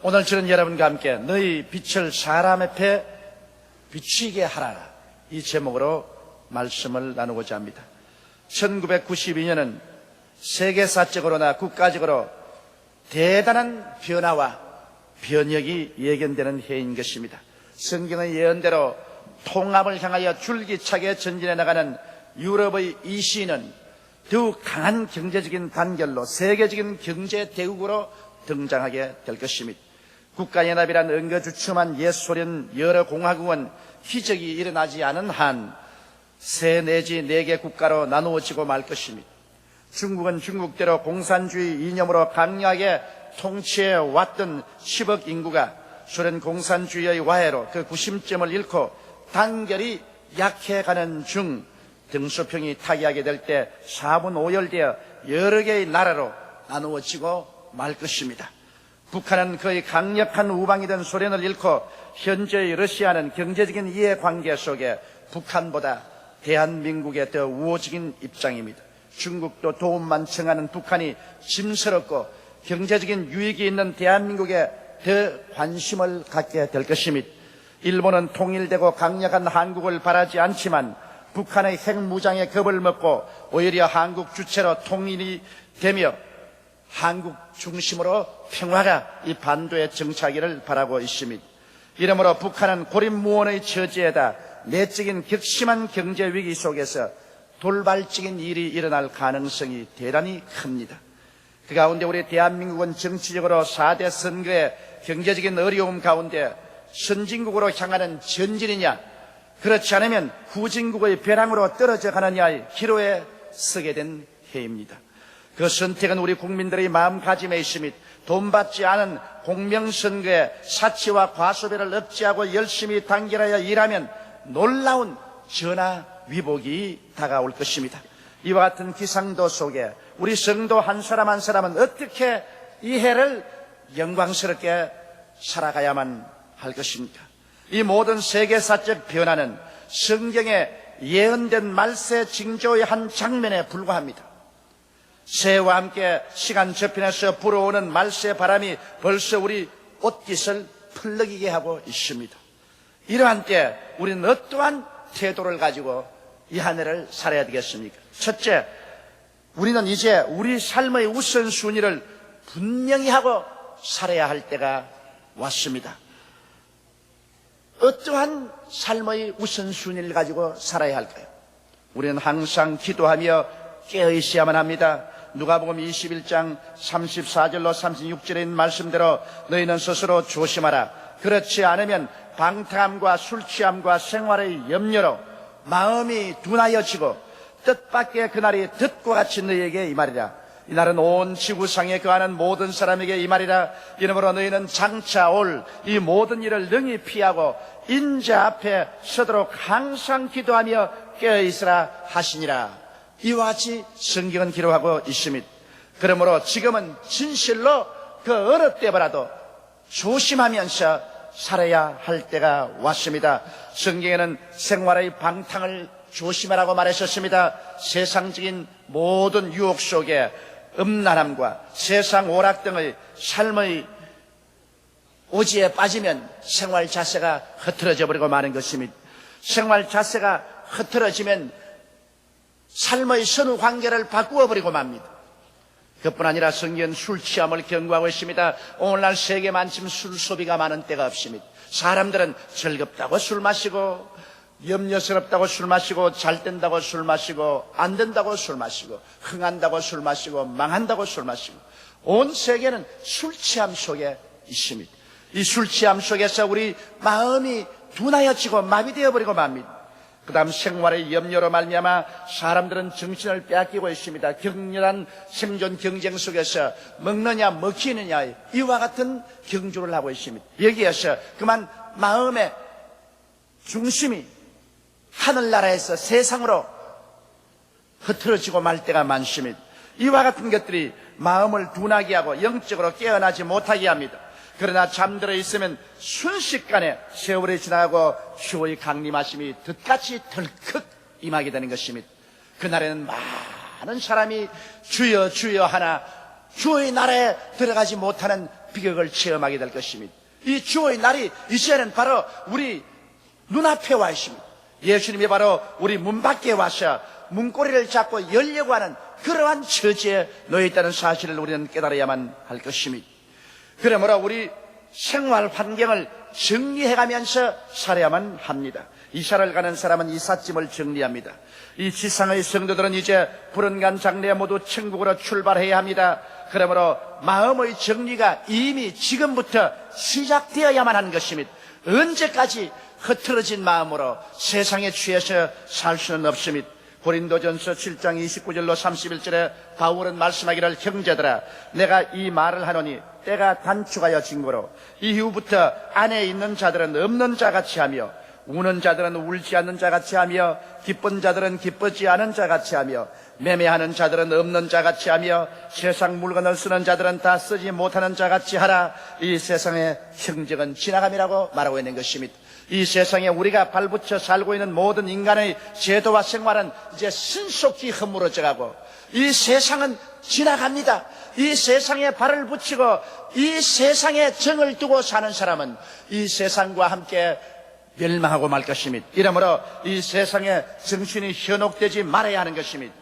오늘 저는 여러분과 함께 너희 빛을 사람 앞에 비치게 하라. 이 제목으로 말씀을 나누고자 합니다. 1992년은 세계사적으로나 국가적으로 대단한 변화와 변혁이 예견되는 해인 것입니다. 성경의 예언대로 통합을 향하여 줄기차게 전진해 나가는 유럽의 이 시는 더욱 강한 경제적인 단결로 세계적인 경제 대국으로 등장하게 될 것입니다. 국가연합이란 은거 주춤한 옛 소련 여러 공화국은 희적이 일어나지 않은 한 세 내지 네 개 국가로 나누어지고 말 것입니다. 중국은 중국대로 공산주의 이념으로 강력하게 통치해 왔던 10억 인구가 소련 공산주의의 와해로 그 구심점을 잃고 단결이 약해가는 중 등소평이 타기하게 될 때 4분 5열되어 여러 개의 나라로 나누어지고 말 것입니다. 북한은 거의 강력한 우방이던 소련을 잃고 현재의 러시아는 경제적인 이해관계 속에 북한보다 대한민국에 더 우호적인 입장입니다. 중국도 도움만 청하는 북한이 짐스럽고 경제적인 유익이 있는 대한민국에 더 관심을 갖게 될 것입니다. 일본은 통일되고 강력한 한국을 바라지 않지만 북한의 핵무장에 겁을 먹고 오히려 한국 주체로 통일이 되며 한국 중심으로 평화가 이 반도에 정착하기를 바라고 있습니다. 이러므로 북한은 고립무원의 처지에다 내적인 격심한 경제 위기 속에서 돌발적인 일이 일어날 가능성이 대단히 큽니다. 그 가운데 우리 대한민국은 정치적으로 4대 선거의 경제적인 어려움 가운데 선진국으로 향하는 전진이냐 그렇지 않으면 후진국의 벼랑으로 떨어져 가느냐의 기로에 서게 된 해입니다. 그 선택은 우리 국민들의 마음가짐에 있음이 돈 받지 않은 공명선거에 사치와 과소비를 억제하고 열심히 단결하여 일하면 놀라운 전화 위복이 다가올 것입니다. 이와 같은 기상도 속에 우리 성도 한 사람 한 사람은 어떻게 이 해를 영광스럽게 살아가야만 할 것입니까? 이 모든 세계사적 변화는 성경에 예언된 말세 징조의 한 장면에 불과합니다. 새해와 함께 시간 저편에서 불어오는 말세 바람이 벌써 우리 옷깃을 펄럭이게 하고 있습니다. 이러한 때 우리는 어떠한 태도를 가지고 이 한 해를 살아야 되겠습니까? 첫째, 우리는 이제 우리 삶의 우선순위를 분명히 하고 살아야 할 때가 왔습니다. 어떠한 삶의 우선순위를 가지고 살아야 할까요? 우리는 항상 기도하며 깨어 있어야만 합니다. 누가복음 21장 34절로 36절에 있는 말씀대로 너희는 스스로 조심하라. 그렇지 않으면 방탕함과 술 취함과 생활의 염려로 마음이 둔하여지고 뜻밖의 그날이 듣고 같이 너희에게 이 말이라. 이날은 온 지구상에 거하는 모든 사람에게 이 말이라. 이러므로 너희는 장차 올 이 모든 일을 능히 피하고 인자 앞에 서도록 항상 기도하며 깨어있으라 하시니라. 이와 같이 성경은 기록하고 있습니다. 그러므로 지금은 진실로 그 어느 때보다도 조심하면서 살아야 할 때가 왔습니다. 성경에는 생활의 방탕을 조심하라고 말하셨습니다. 세상적인 모든 유혹 속에 음란함과 세상 오락 등의 삶의 오지에 빠지면 생활 자세가 흐트러져 버리고 마는 것입니다. 생활 자세가 흐트러지면 삶의 선후 관계를 바꾸어 버리고 맙니다. 그뿐 아니라 성경 술 취함을 경고하고 있습니다. 오늘날 세계만큼 술 소비가 많은 때가 없습니다. 사람들은 즐겁다고 술 마시고 염려스럽다고 술 마시고 잘 된다고 술 마시고 안 된다고 술 마시고 흥한다고 술 마시고 망한다고 술 마시고 온 세계는 술 취함 속에 있습니다. 이 술 취함 속에서 우리 마음이 둔하여지고 마비되어 버리고 맙니다. 그 다음 생활의 염려로 말미암아 사람들은 정신을 빼앗기고 있습니다. 격렬한 생존 경쟁 속에서 먹느냐 먹히느냐 이와 같은 경주를 하고 있습니다. 여기에서 그만 마음의 중심이 하늘나라에서 세상으로 흐트러지고 말 때가 많습니다. 이와 같은 것들이 마음을 둔하게 하고 영적으로 깨어나지 못하게 합니다. 그러나 잠들어 있으면 순식간에 세월이 지나고 휴의 강림하심이 듯같이 덜컥 임하게 되는 것입니다. 그날에는 많은 사람이 주여 주여 하나 주의 나라에 들어가지 못하는 비극을 체험하게 될 것입니다. 이 주의 날이 이제는 바로 우리 눈앞에 와 있습니다. 예수님이 바로 우리 문 밖에 와서 문고리를 잡고 열려고 하는 그러한 처지에 놓여 있다는 사실을 우리는 깨달아야만 할 것입니다. 그러므로 우리 생활 환경을 정리해가면서 살아야만 합니다. 이사를 가는 사람은 이삿짐을 정리합니다. 이 지상의 성도들은 이제 불은간 장래에 모두 천국으로 출발해야 합니다. 그러므로 마음의 정리가 이미 지금부터 시작되어야만 하는 것입니다. 언제까지 흐트러진 마음으로 세상에 취해서 살 수는 없습니다. 고린도전서 7장 29절로 31절에 바울은 말씀하기를 형제들아 내가 이 말을 하노니 때가 단축하여 진거로 이후부터 안에 있는 자들은 없는 자같이 하며 우는 자들은 울지 않는 자같이 하며 기쁜 자들은 기쁘지 않은 자같이 하며 매매하는 자들은 없는 자같이 하며 세상 물건을 쓰는 자들은 다 쓰지 못하는 자같이 하라 이 세상의 형적은 지나감이라고 말하고 있는 것입니다. 이 세상에 우리가 발붙여 살고 있는 모든 인간의 제도와 생활은 이제 신속히 허물어져 가고 이 세상은 지나갑니다. 이 세상에 발을 붙이고 이 세상에 정을 두고 사는 사람은 이 세상과 함께 멸망하고 말 것입니다. 이러므로 이 세상에 정신이 현혹되지 말아야 하는 것입니다.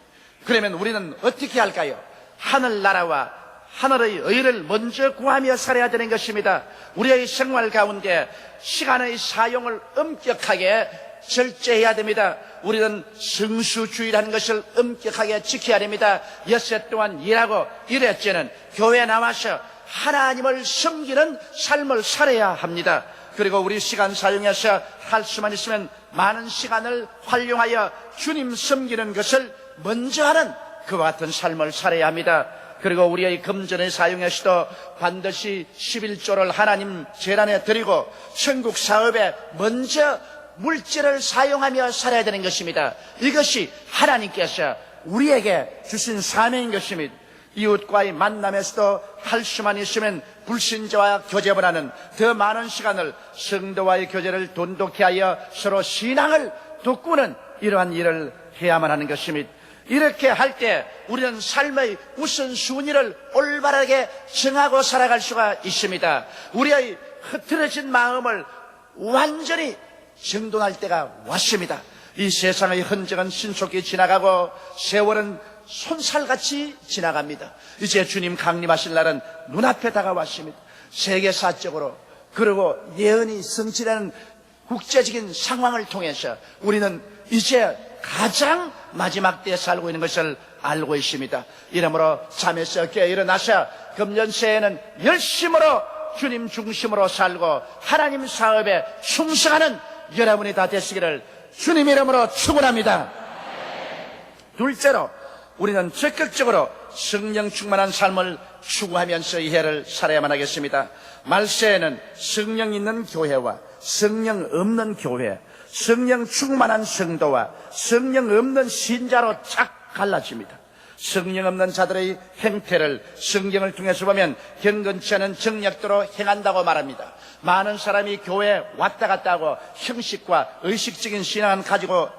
그러면 우리는 어떻게 할까요? 하늘나라와 하늘의 의를 먼저 구하며 살아야 되는 것입니다. 우리의 생활 가운데 시간의 사용을 엄격하게 절제해야 됩니다. 우리는 성수주의라는 것을 엄격하게 지켜야 됩니다. 엿새 동안 일하고 일했지는 교회에 나와서 하나님을 섬기는 삶을 살아야 합니다. 그리고 우리 시간 사용해서 할 수만 있으면 많은 시간을 활용하여 주님 섬기는 것을 먼저 하는 그와 같은 삶을 살아야 합니다. 그리고 우리의 금전을 사용해서도 반드시 11조를 하나님 재단에 드리고 천국 사업에 먼저 물질을 사용하며 살아야 되는 것입니다. 이것이 하나님께서 우리에게 주신 사명인 것입니다. 이웃과의 만남에서도 할 수만 있으면 불신자와 교제를 하는 더 많은 시간을 성도와의 교제를 돈독히 하여 서로 신앙을 돋구는 이러한 일을 해야만 하는 것입니다. 이렇게 할 때 우리는 삶의 우선순위를 올바르게 정하고 살아갈 수가 있습니다. 우리의 흐트러진 마음을 완전히 정돈할 때가 왔습니다. 이 세상의 흔적은 신속히 지나가고 세월은 손살같이 지나갑니다. 이제 주님 강림하실 날은 눈앞에 다가왔습니다. 세계사적으로 그리고 예언이 성취되는 국제적인 상황을 통해서 우리는 이제 가장 마지막 때에 살고 있는 것을 알고 있습니다. 이러므로 잠에서 깨어 일어나서 금년 새해는 열심으로 주님 중심으로 살고 하나님 사업에 충성하는 여러분이 다 되시기를 주님 이름으로 축원합니다. 둘째로 우리는 적극적으로 성령 충만한 삶을 추구하면서 이 해를 살아야만 하겠습니다. 말세에는 성령 있는 교회와 성령 없는 교회, 성령 충만한 성도와 성령 없는 신자로 쫙 갈라집니다. 성령 없는 자들의 행태를 성경을 통해서 보면 경건치 않은 정략도로 행한다고 말합니다. 많은 사람이 교회에 왔다 갔다 하고 형식과 의식적인 신앙을 가지고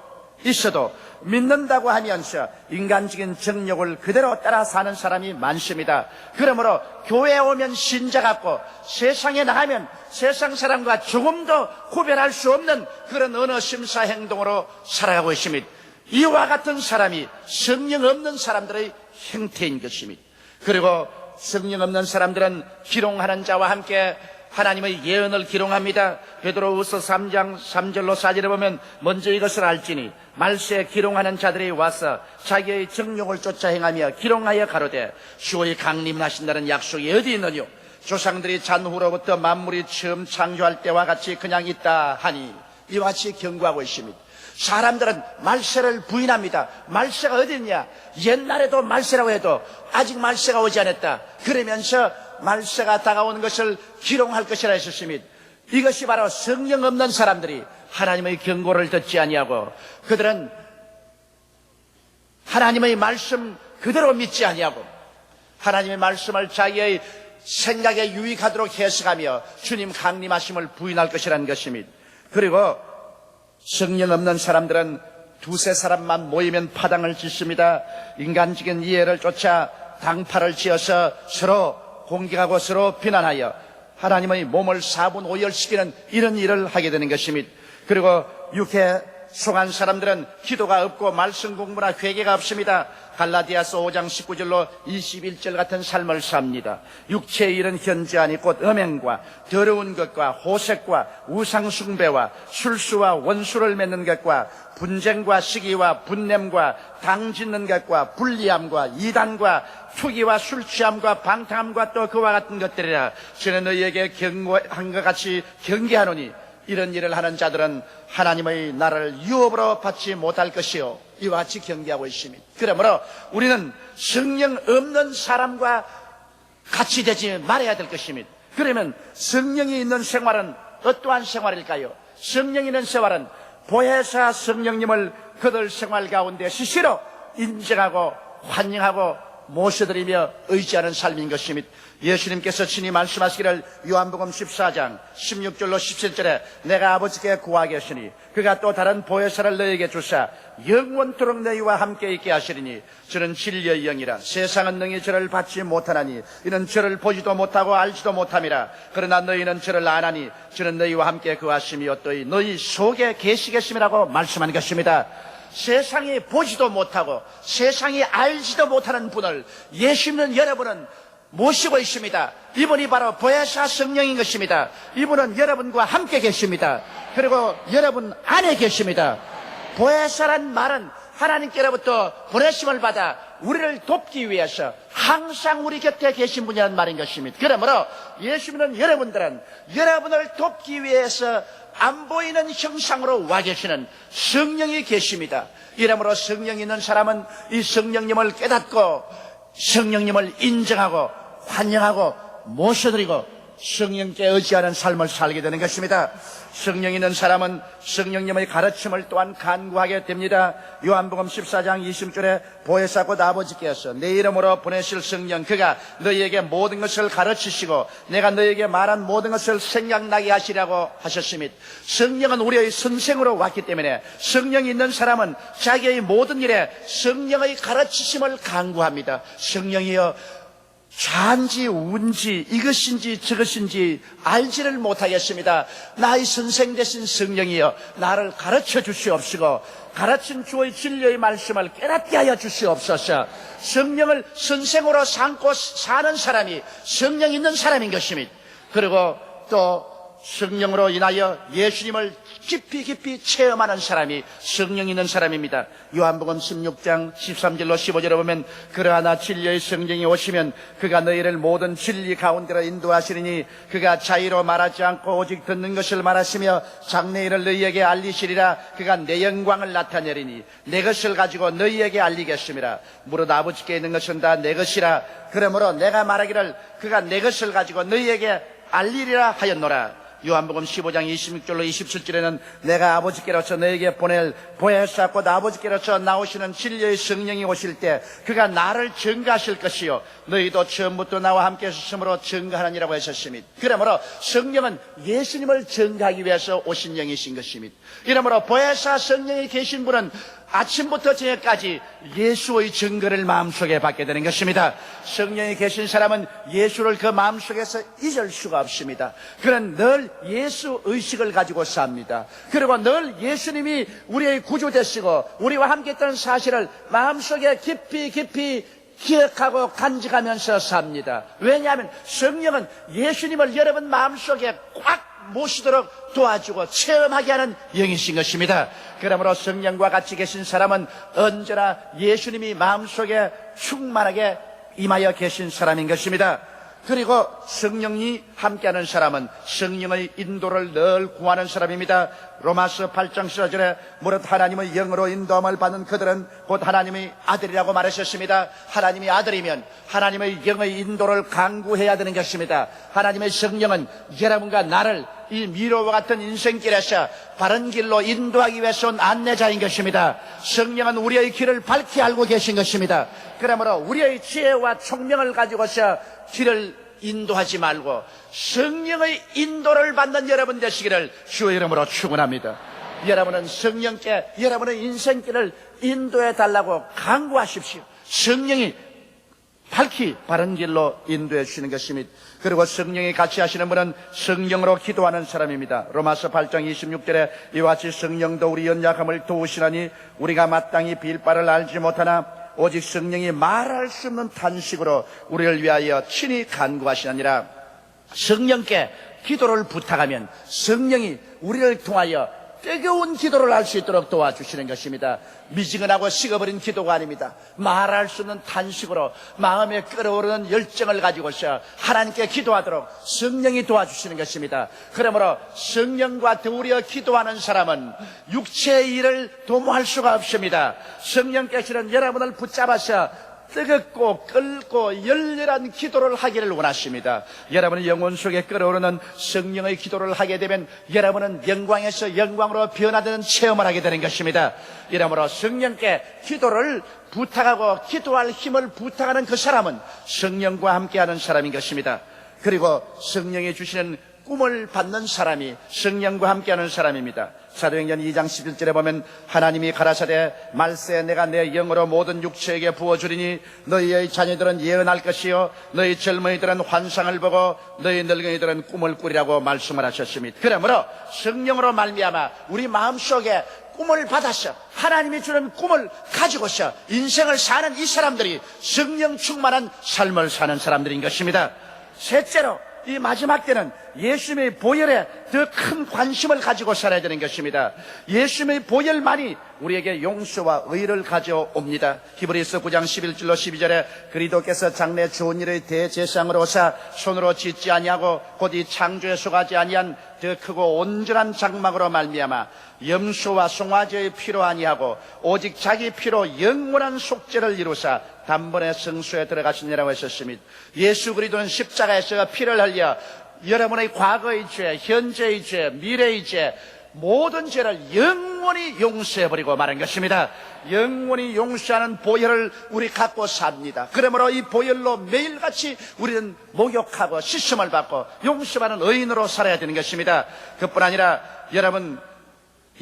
있어도 믿는다고 하면서 인간적인 정욕을 그대로 따라 사는 사람이 많습니다. 그러므로 교회에 오면 신자 같고 세상에 나가면 세상 사람과 조금도 구별할 수 없는 그런 언어 심사 행동으로 살아가고 있습니다. 이와 같은 사람이 성령 없는 사람들의 형태인 것입니다. 그리고 성령 없는 사람들은 기롱하는 자와 함께 하나님의 예언을 기롱합니다. 베드로후서 3장 3절로 4절에 보면 먼저 이것을 알지니 말세에 기롱하는 자들이 와서 자기의 정욕을 쫓아 행하며 기롱하여 가로되 주의 강림하신다는 약속이 어디 있느뇨? 조상들이 잔후로부터 만물이 처음 창조할 때와 같이 그냥 있다 하니 이와 같이 경고하고 있습니다. 사람들은 말세를 부인합니다. 말세가 어디 있냐? 옛날에도 말세라고 해도 아직 말세가 오지 않았다. 그러면서 말세가 다가오는 것을 기롱할 것이라 했었습니다. 이것이 바로 성령 없는 사람들이 하나님의 경고를 듣지 아니하고 그들은 하나님의 말씀 그대로 믿지 아니하고 하나님의 말씀을 자기의 생각에 유익하도록 해석하며 주님 강림하심을 부인할 것이라는 것입니다. 그리고 성령 없는 사람들은 두세 사람만 모이면 파당을 짓습니다. 인간적인 이해를 쫓아 당파를 지어서 서로 공격하고 서로 비난하여 하나님의 몸을 4분 5열시키는 이런 일을 하게 되는 것입니다. 그리고 육해 속한 사람들은 기도가 없고 말씀 공부나 회개가 없습니다. 갈라디아서 5장 19절로 21절 같은 삶을 삽니다. 육체의 일은 현저하니 곧 음행과 더러운 것과 호색과 우상숭배와 술수와 원수를 맺는 것과 분쟁과 시기와 분냄과 당 짓는 것과 불리함과 이단과 투기와 술 취함과 방탕함과 또 그와 같은 것들이라 저는 너희에게 경고한 것 같이 경계하노니 이런 일을 하는 자들은 하나님의 나라를 유업으로 받지 못할 것이요. 이와 같이 경계하고 있습니다. 그러므로 우리는 성령 없는 사람과 같이 되지 말아야 될 것입니다. 그러면 성령이 있는 생활은 어떠한 생활일까요? 성령이 있는 생활은 보혜사 성령님을 그들 생활 가운데 시시로 인정하고 환영하고 모셔드리며 의지하는 삶인 것입니다. 예수님께서 친히 말씀하시기를 요한복음 14장 16절로 17절에 내가 아버지께 구하겠으니 그가 또 다른 보혜사를 너에게 주사 영원토록 너희와 함께 있게 하시리니 저는 진리의 영이라 세상은 능히 저를 받지 못하나니 이는 저를 보지도 못하고 알지도 못함이라 그러나 너희는 저를 아나니 저는 너희와 함께 그하심이 어떠히 너희 속에 계시겠음이라고 말씀한 것입니다. 세상이 보지도 못하고 세상이 알지도 못하는 분을 예수 믿는 여러분은 모시고 있습니다. 이분이 바로 보혜사 성령인 것입니다. 이분은 여러분과 함께 계십니다. 그리고 여러분 안에 계십니다. 보혜사란 말은 하나님께로부터 보내심을 받아 우리를 돕기 위해서 항상 우리 곁에 계신 분이라는 말인 것입니다. 그러므로 예수 믿는 여러분들은 여러분을 돕기 위해서 안 보이는 형상으로 와 계시는 성령이 계십니다. 이러므로 성령 있는 사람은 이 성령님을 깨닫고 성령님을 인정하고 환영하고 모셔드리고 성령께 의지하는 삶을 살게 되는 것입니다. 성령 있는 사람은 성령님의 가르침을 또한 간구하게 됩니다. 요한복음 14장 20절에 보혜사 곧 아버지께서 내 이름으로 보내실 성령 그가 너희에게 모든 것을 가르치시고 내가 너희에게 말한 모든 것을 생각나게 하시라고 하셨습니다. 성령은 우리의 선생으로 왔기 때문에 성령이 있는 사람은 자기의 모든 일에 성령의 가르치심을 간구합니다. 성령이여 좌인지 우인지 이것인지 저것인지 알지를 못하겠습니다. 나의 선생 되신 성령이여 나를 가르쳐 주시옵시고 가르친 주의 진리의 말씀을 깨닫게 하여 주시옵소서. 성령을 선생으로 삼고 사는 사람이 성령 있는 사람인 것입니다. 그리고 또 성령으로 인하여 예수님을 깊이 깊이 체험하는 사람이 성령 있는 사람입니다. 요한복음 16장 13절로 15절에 보면 그러하나 진리의 성령이 오시면 그가 너희를 모든 진리 가운데로 인도하시리니 그가 자의로 말하지 않고 오직 듣는 것을 말하시며 장래일을 너희에게 알리시리라 그가 내 영광을 나타내리니 내 것을 가지고 너희에게 알리겠습니다. 무릇 아버지께 있는 것은 다 내 것이라 그러므로 내가 말하기를 그가 내 것을 가지고 너희에게 알리리라 하였노라. 요한복음 15장 26절로 27절에는 내가 아버지께로서 너에게 보낼 보혜사 곧 아버지께로서 나오시는 진리의 성령이 오실 때 그가 나를 증가하실 것이요 너희도 처음부터 나와 함께 하셨으므로 증가하느니라고 하셨습니다. 그러므로 성령은 예수님을 증가하기 위해서 오신 영이신 것입니다. 이러므로 보혜사 성령이 계신 분은 아침부터 저녁까지 예수의 증거를 마음속에 받게 되는 것입니다. 성령이 계신 사람은 예수를 그 마음속에서 잊을 수가 없습니다. 그는 늘 예수 의식을 가지고 삽니다. 그리고 늘 예수님이 우리의 구주 되시고 우리와 함께 했던 사실을 마음속에 깊이 깊이 기억하고 간직하면서 삽니다. 왜냐하면 성령은 예수님을 여러분 마음속에 꽉 모시도록 도와주고 체험하게 하는 영이신 것입니다. 그러므로 성령과 같이 계신 사람은 언제나 예수님이 마음속에 충만하게 임하여 계신 사람인 것입니다. 그리고 성령이 함께하는 사람은 성령의 인도를 늘 구하는 사람입니다. 로마서 8장 14절에 무릇 하나님의 영으로 인도함을 받는 그들은 곧 하나님의 아들이라고 말하셨습니다. 하나님이 아들이면 하나님의 영의 인도를 강구해야 되는 것입니다. 하나님의 성령은 여러분과 나를 이 미로와 같은 인생길에서 바른 길로 인도하기 위해서 온 안내자인 것입니다. 성령은 우리의 길을 밝히 알고 계신 것입니다. 그러므로 우리의 지혜와 총명을 가지고서 길을 인도하지 말고 성령의 인도를 받는 여러분 되시기를 주의 이름으로 축원합니다. 여러분은 성령께 여러분의 인생길을 인도해 달라고 강구하십시오. 성령이 밝히 바른 길로 인도해 주시는 것입니다. 그리고 성령이 같이 하시는 분은 성령으로 기도하는 사람입니다. 로마서 8장 26절에 이와 같이 성령도 우리 연약함을 도우시나니 우리가 마땅히 빌 바를 알지 못하나 오직 성령이 말할 수 없는 탄식으로 우리를 위하여 친히 간구하시느니라. 성령께 기도를 부탁하면 성령이 우리를 통하여 뜨거운 기도를 할 수 있도록 도와주시는 것입니다. 미지근하고 식어버린 기도가 아닙니다. 말할 수 없는 탄식으로 마음에 끓어오르는 열정을 가지고서 하나님께 기도하도록 성령이 도와주시는 것입니다. 그러므로 성령과 더우려 기도하는 사람은 육체의 일을 도모할 수가 없습니다. 성령께서는 여러분을 붙잡아서 뜨겁고 끓고 열렬한 기도를 하기를 원하십니다. 여러분의 영혼 속에 끓어오르는 성령의 기도를 하게 되면 여러분은 영광에서 영광으로 변화되는 체험을 하게 되는 것입니다. 이러므로 성령께 기도를 부탁하고 기도할 힘을 부탁하는 그 사람은 성령과 함께하는 사람인 것입니다. 그리고 성령이 주시는 꿈을 받는 사람이 성령과 함께하는 사람입니다. 사도행전 2장 11절에 보면 하나님이 가라사대 말세 내가 내 영으로 모든 육체에게 부어주리니 너희의 자녀들은 예언할 것이요 너희 젊은이들은 환상을 보고 너희 늙은이들은 꿈을 꾸리라고 말씀을 하셨습니다. 그러므로 성령으로 말미암아 우리 마음속에 꿈을 받아서 하나님이 주는 꿈을 가지고서 인생을 사는 이 사람들이 성령 충만한 삶을 사는 사람들인 것입니다. 셋째로 이 마지막 때는 예수님의 보혈에 더 큰 관심을 가지고 살아야 되는 것입니다. 예수님의 보혈만이 우리에게 용서와 의를 가져옵니다. 히브리서 9장 11절로 12절에 그리도께서 장래 좋은 일의 대제상으로 오사 손으로 짓지 아니하고 곧 이 창조에 속하지 아니한 더 크고 온전한 장막으로 말미암아 염소와 송아지의 피로 아니하고 오직 자기 피로 영원한 속죄를 이루사 단번에 성소에 들어가시니라고 하셨습니다. 예수 그리스도는 십자가에서 피를 흘려 여러분의 과거의 죄, 현재의 죄, 미래의 죄, 모든 죄를 영원히 용서해버리고 말한 것입니다. 영원히 용서하는 보혈을 우리 갖고 삽니다. 그러므로 이 보혈로 매일같이 우리는 목욕하고 시심을 받고 용서받는 의인으로 살아야 되는 것입니다. 그뿐 아니라 여러분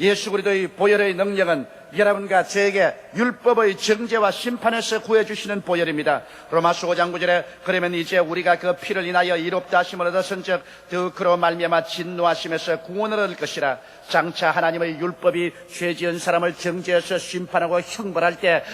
예수 그리스도의 보혈의 능력은 여러분과 저에게 율법의 정죄와 심판에서 구해주시는 보혈입니다. 로마서 5장 9절에 그러면 이제 우리가 그 피를 인하여 이롭다 하심을 얻었은 즉 더 그로 말미암아 진노하심에서 구원을 얻을 것이라 장차 하나님의 율법이 죄 지은 사람을 정죄해서 심판하고 형벌할 때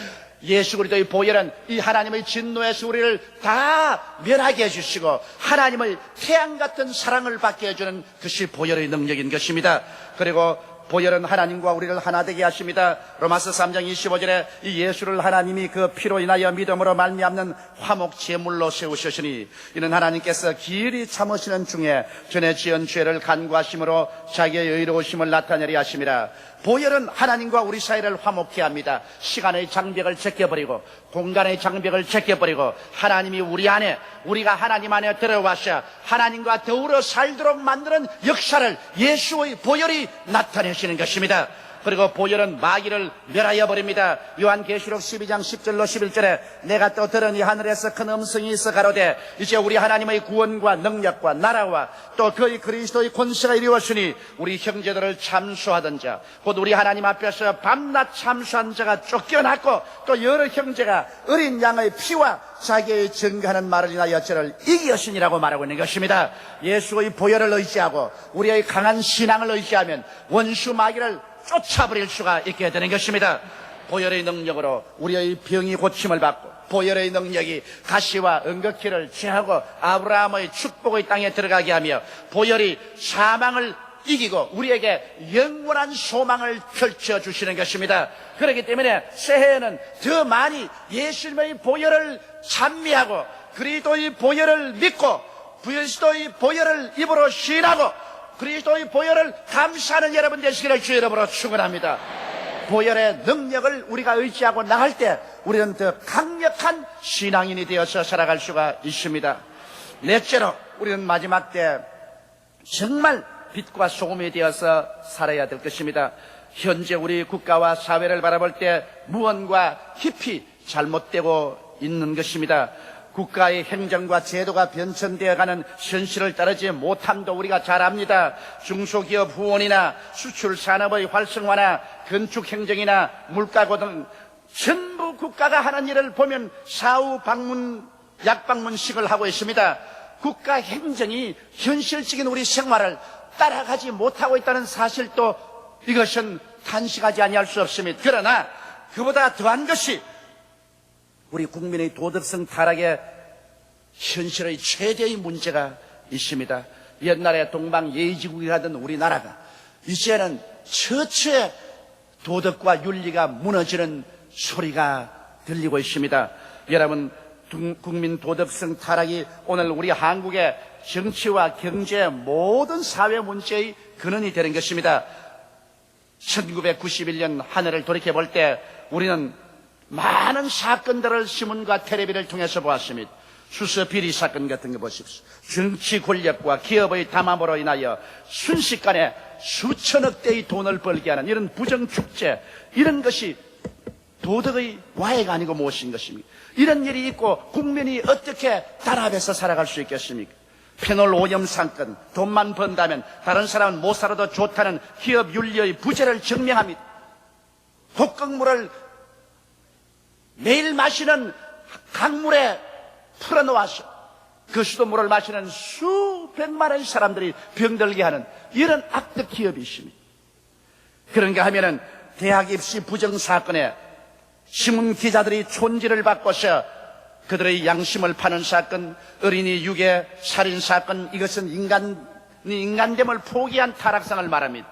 예수 그리스도의 보혈은 이 하나님의 진노에서 우리를 다 멸하게 해주시고 하나님의 태양 같은 사랑을 받게 해주는 것이 보혈의 능력인 것입니다. 그리고 보혈은 하나님과 우리를 하나 되게 하십니다. 로마서 3장 25절에 이 예수를 하나님이 그 피로 인하여 믿음으로 말미암는 화목 제물로 세우셨으니 이는 하나님께서 길이 참으시는 중에 전에 지은 죄를 간구하심으로 자기의 의로우심을 나타내리 하심이라. 보혈은 하나님과 우리 사이를 화목케 합니다. 시간의 장벽을 제껴버리고 공간의 장벽을 제껴버리고 하나님이 우리 안에 우리가 하나님 안에 들어와서 하나님과 더불어 살도록 만드는 역사를 예수의 보혈이 나타내시는 것입니다. 그리고 보혈은 마귀를 멸하여 버립니다. 요한계시록 12장 10절로 11절에 내가 또 들으니 하늘에서 큰 음성이 있어 가로되 이제 우리 하나님의 구원과 능력과 나라와 또 그의 그리스도의 권세가 이루었으니 우리 형제들을 참수하던 자, 곧 우리 하나님 앞에서 밤낮 참수한 자가 쫓겨났고 또 여러 형제가 어린 양의 피와 자기의 증거하는 말을 인하여 저를 이기었으니라고 말하고 있는 것입니다. 예수의 보혈을 의지하고 우리의 강한 신앙을 의지하면 원수 마귀를 쫓아버릴 수가 있게 되는 것입니다. 보혈의 능력으로 우리의 병이 고침을 받고 보혈의 능력이 가시와 은극기를 취하고 아브라함의 축복의 땅에 들어가게 하며 보혈이 사망을 이기고 우리에게 영원한 소망을 펼쳐 주시는 것입니다. 그렇기 때문에 새해에는 더 많이 예수님의 보혈을 찬미하고 그리스도의 보혈을 믿고 그리스도의 보혈을 입으로 시인하고 그리스도의 보혈을 감사하는 여러분 되시기를 주 여러분으로 축원합니다. 보혈의 능력을 우리가 의지하고 나갈 때 우리는 더 강력한 신앙인이 되어서 살아갈 수가 있습니다. 넷째로 우리는 마지막 때 정말 빛과 소금이 되어서 살아야 될 것입니다. 현재 우리 국가와 사회를 바라볼 때 무언가 깊이 잘못되고 있는 것입니다. 국가의 행정과 제도가 변천되어 가는 현실을 따르지 못함도 우리가 잘 압니다. 중소기업 후원이나 수출 산업의 활성화나 건축 행정이나 물가고 등 전부 국가가 하는 일을 보면 사후 방문 약방문식을 하고 있습니다. 국가 행정이 현실적인 우리 생활을 따라가지 못하고 있다는 사실도 이것은 탄식하지 아니할 수 없습니다. 그러나 그보다 더한 것이 우리 국민의 도덕성 타락에 현실의 최대의 문제가 있습니다. 옛날에 동방 예의지국이라던 우리나라가 이제는 처처에 도덕과 윤리가 무너지는 소리가 들리고 있습니다. 여러분, 둥- 국민 도덕성 타락이 오늘 우리 한국의 정치와 경제 모든 사회 문제의 근원이 되는 것입니다. 1991년 한 해를 돌이켜 볼 때 우리는 많은 사건들을 신문과 텔레비를 통해서 보았습니다. 수서 비리 사건 같은 거 보십시오. 정치 권력과 기업의 담함으로 인하여 순식간에 수천억 대의 돈을 벌게 하는 이런 부정 축제, 이런 것이 도덕의 과외가 아니고 무엇인 것입니까? 이런 일이 있고 국민이 어떻게 단합해서 살아갈 수 있겠습니까? 페놀 오염 사건, 돈만 번다면 다른 사람은 못 살아도 좋다는 기업 윤리의 부재를 증명합니다. 독극물을 매일 마시는 강물에 풀어놓아서 그 수돗물을 마시는 수백만의 사람들이 병들게 하는 이런 악덕 기업이 있습니다. 그런가 하면은 대학 입시 부정 사건에 신문 기자들이 촌지를 바꿔서 그들의 양심을 파는 사건, 어린이 유괴, 살인 사건, 이것은 인간, 인간됨을 포기한 타락상을 말합니다.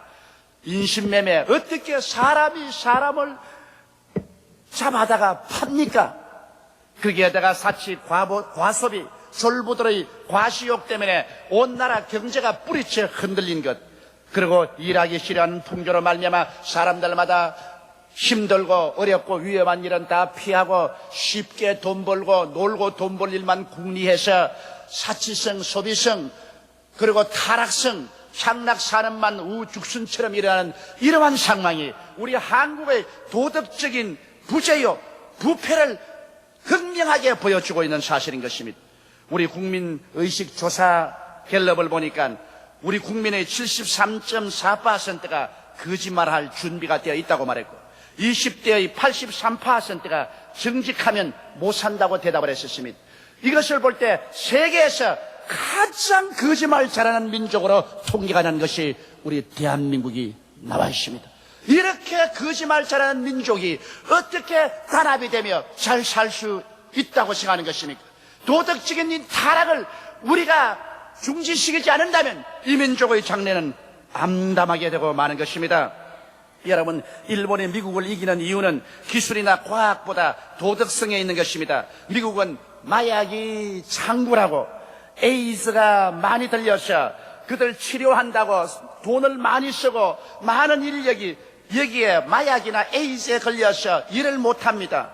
인신매매, 어떻게 사람이 사람을 잡아다가 팝니까? 거기에다가 사치, 과보, 과소비, 졸부들의 과시욕 때문에 온 나라 경제가 뿌리째 흔들린 것. 그리고 일하기 싫어하는 풍조로 말미암아 사람들마다 힘들고 어렵고 위험한 일은 다 피하고 쉽게 돈 벌고 놀고 돈 벌 일만 궁리해서 사치성, 소비성, 그리고 타락성, 향락 산업만 우죽순처럼 일어나는 이러한 상황이 우리 한국의 도덕적인 부재요, 부패를 극명하게 보여주고 있는 사실인 것입니다. 우리 국민 의식 조사 갤럽을 보니까 우리 국민의 73.4%가 거짓말할 준비가 되어 있다고 말했고 20대의 83%가 정직하면 못 산다고 대답을 했었습니다. 이것을 볼 때 세계에서 가장 거짓말 잘하는 민족으로 통계가 난 것이 우리 대한민국이 나와 있습니다. 이렇게 거짓말 잘하는 민족이 어떻게 단합이 되며 잘 살 수 있다고 생각하는 것입니까? 도덕적인 이 타락을 우리가 중지시키지 않는다면 이 민족의 장래는 암담하게 되고 마는 것입니다. 여러분, 일본이 미국을 이기는 이유는 기술이나 과학보다 도덕성에 있는 것입니다. 미국은 마약이 창구라고 에이즈가 많이 들려서 그들 치료한다고 돈을 많이 쓰고 많은 인력이 여기에 마약이나 에이즈에 걸려서 일을 못합니다.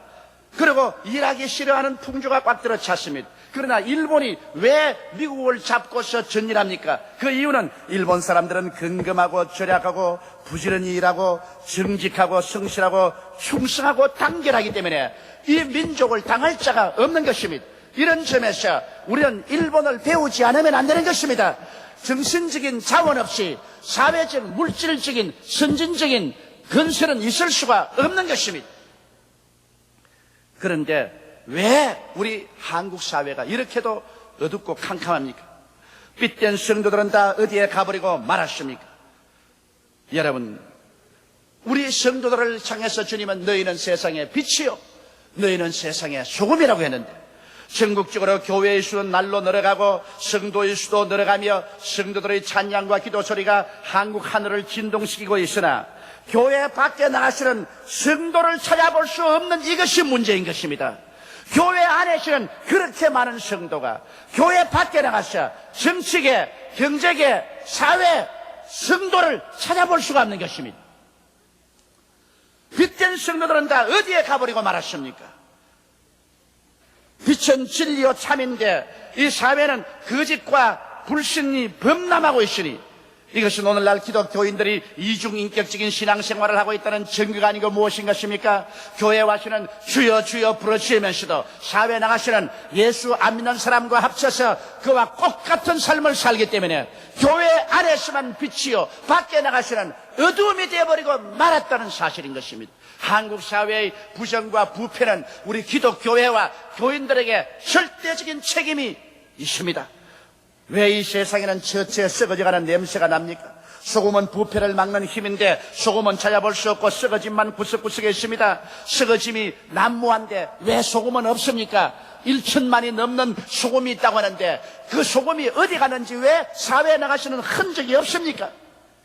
그리고 일하기 싫어하는 풍조가 꽉 들어찼습니다. 그러나 일본이 왜 미국을 잡고서 전일합니까? 그 이유는 일본 사람들은 근검하고 절약하고 부지런히 일하고 정직하고 성실하고 충성하고 단결하기 때문에 이 민족을 당할 자가 없는 것입니다. 이런 점에서 우리는 일본을 배우지 않으면 안 되는 것입니다. 정신적인 자원 없이 사회적, 물질적인, 선진적인 건설은 있을 수가 없는 것입니다. 그런데 왜 우리 한국 사회가 이렇게도 어둡고 캄캄합니까? 삐된 성도들은 다 어디에 가버리고 말았습니까? 여러분, 우리 성도들을 향해서 주님은 너희는 세상의 빛이요. 너희는 세상의 소금이라고 했는데 전국적으로 교회의 수는 날로 늘어가고 성도의 수도 늘어가며 성도들의 찬양과 기도 소리가 한국 하늘을 진동시키고 있으나 교회 밖에 나가시는 성도를 찾아볼 수 없는 이것이 문제인 것입니다. 교회 안에서는 그렇게 많은 성도가 교회 밖에 나가서 정치계, 경제계, 사회, 성도를 찾아볼 수가 없는 것입니다. 빛된 성도들은 다 어디에 가버리고 말았습니까? 빛은 진리요 참인데 이 사회는 거짓과 불신이 범람하고 있으니 이것은 오늘날 기독교인들이 이중인격적인 신앙생활을 하고 있다는 증거가 아니고 무엇인 것입니까? 교회 와시는 주여 주여 부르짖으면서도 사회 나가시는 예수 안 믿는 사람과 합쳐서 그와 똑같은 삶을 살기 때문에 교회 안에서만 빛이요 밖에 나가시는 어두움이 되어버리고 말았다는 사실인 것입니다. 한국 사회의 부정과 부패는 우리 기독교회와 교인들에게 절대적인 책임이 있습니다. 왜 이 세상에는 저체 썩어져가는 냄새가 납니까? 소금은 부패를 막는 힘인데 소금은 찾아볼 수 없고 썩어짐만 구석구석에 있습니다. 썩어짐이 난무한데 왜 소금은 없습니까? 1천만이 넘는 소금이 있다고 하는데 그 소금이 어디 가는지 왜 사회에 나가시는 흔적이 없습니까?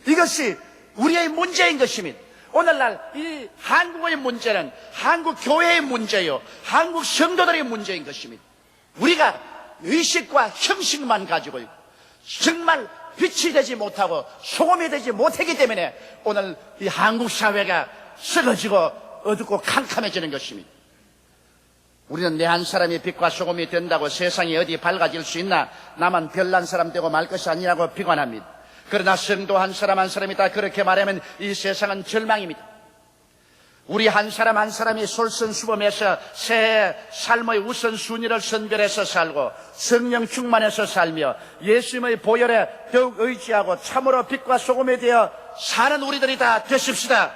이것이 우리의 문제인 것입니다. 오늘날 이 한국의 문제는 한국 교회의 문제요. 한국 성도들의 문제인 것입니다. 우리가 의식과 형식만 가지고 있고 정말 빛이 되지 못하고 소금이 되지 못하기 때문에 오늘 이 한국 사회가 썩어지고 어둡고 캄캄해지는 것입니다. 우리는 내 한 사람이 빛과 소금이 된다고 세상이 어디 밝아질 수 있나 나만 별난 사람 되고 말 것이 아니라고 비관합니다. 그러나 성도 한 사람 한 사람이 다 그렇게 말하면 이 세상은 절망입니다. 우리 한 사람 한 사람이 솔선수범해서 새해 삶의 우선순위를 선별해서 살고 성령 충만해서 살며 예수님의 보혈에 더욱 의지하고 참으로 빛과 소금에 되어 사는 우리들이 다 되십시다.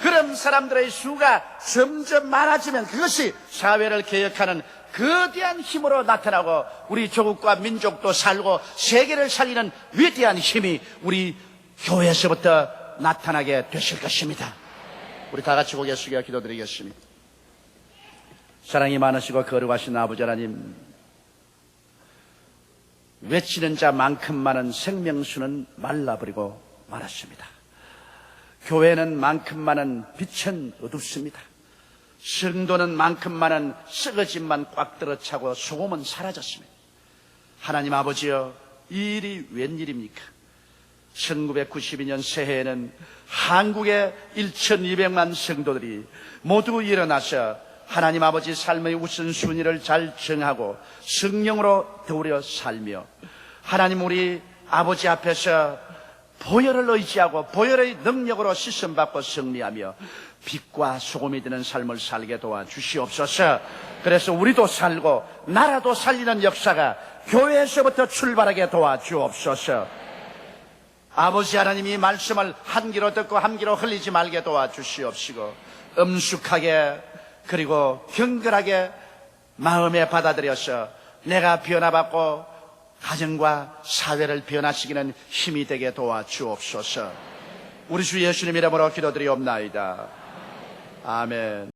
그런 사람들의 수가 점점 많아지면 그것이 사회를 개혁하는 거대한 힘으로 나타나고 우리 조국과 민족도 살고 세계를 살리는 위대한 힘이 우리 교회에서부터 나타나게 되실 것입니다. 우리 다 같이 고개 숙여 기도드리겠습니다. 사랑이 많으시고 거룩하신 아버지 하나님, 외치는 자만큼 많은 생명수는 말라버리고 말았습니다. 교회는 만큼 많은 빛은 어둡습니다. 성도는 만큼 많은 썩어짐만 꽉 들어차고 소금은 사라졌습니다. 하나님 아버지여, 이 일이 웬일입니까? 1992년 새해에는 한국의 1200만 성도들이 모두 일어나서 하나님 아버지 삶의 우선순위를 잘 정하고 성령으로 더우려 살며 하나님 우리 아버지 앞에서 보혈을 의지하고 보혈의 능력으로 씻음받고 승리하며 빛과 소금이 되는 삶을 살게 도와 주시옵소서. 그래서 우리도 살고 나라도 살리는 역사가 교회에서부터 출발하게 도와 주옵소서. 아버지 하나님이 말씀을 한 귀로 듣고 한 귀로 흘리지 말게 도와 주시옵시고 엄숙하게 그리고 경건하게 마음에 받아들여서 내가 변화받고 가정과 사회를 변화시키는 힘이 되게 도와 주옵소서. 우리 주 예수님 이름으로 기도드리옵나이다. 아멘.